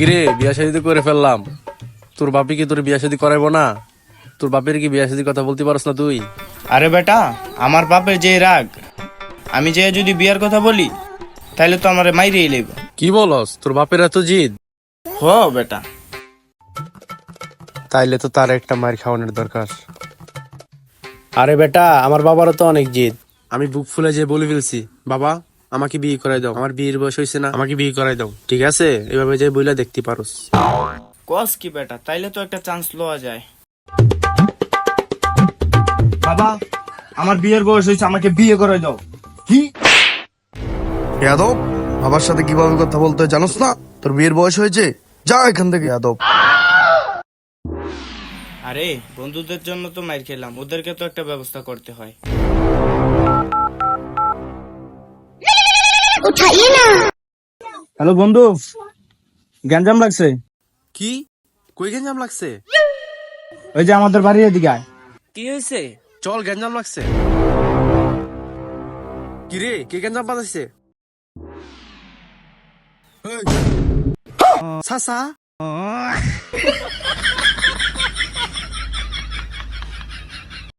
কিরে বিয়া শাদি তো করে ফেললাম। তোর বাপি কি তোর বিয়া শাদি করাইবো না? তোর বাপের কি বিয়া শাদি কথা বলতে পারস না তুই? আরে বেটা আমার বাপের যে রাগ আমি যে যদি বিয়ার কথা বলি তাহলে তো আমার মাইরেই লইব। কি বলস তোর বাপের এত জিদ? হ বেটা। তাইলে তো তার একটা মায়ের খাওয়ানোর দরকার। আরে বেটা আমার বাবারও তো অনেক জিদ। আমি বুক ফুলে যে বলে ফেলছি। বাবা আমাকে বিয়ে করাই দাও। আমার বিয়ের বয়স হয়েছে না আমাকে বিয়ে করাই দাও। ঠিক আছে? এভাবে যে বইলা দেখতে পারোস। কস কি বেটা তাইলে তো একটা চান্স লওয়া যায়। বাবা আমার বিয়ের বয়স হয়েছে আমাকে বিয়ে করে দাও। কি? যাদব বাবার সাথে কীভাবে কথা বলতে হয় জানোস না? তোর বিয়ের বয়স হয়েছে যা এখান থেকে যাদব আরে বন্ধুদের জন্য তো মাইর খেলাম ওদেরকে তো একটা ব্যবস্থা করতে হয়। হ্যালো বন্ধু গ্যাঞ্জাম লাগছে? কি? কই গেঞ্জাম লাগছে? ওই যে আমাদের বাড়ির এদিকে কি হয়েছে? চল গেঞ্জাম লাগছে। কি রে কে গেঞ্জাম বাজাইছে? সাসা?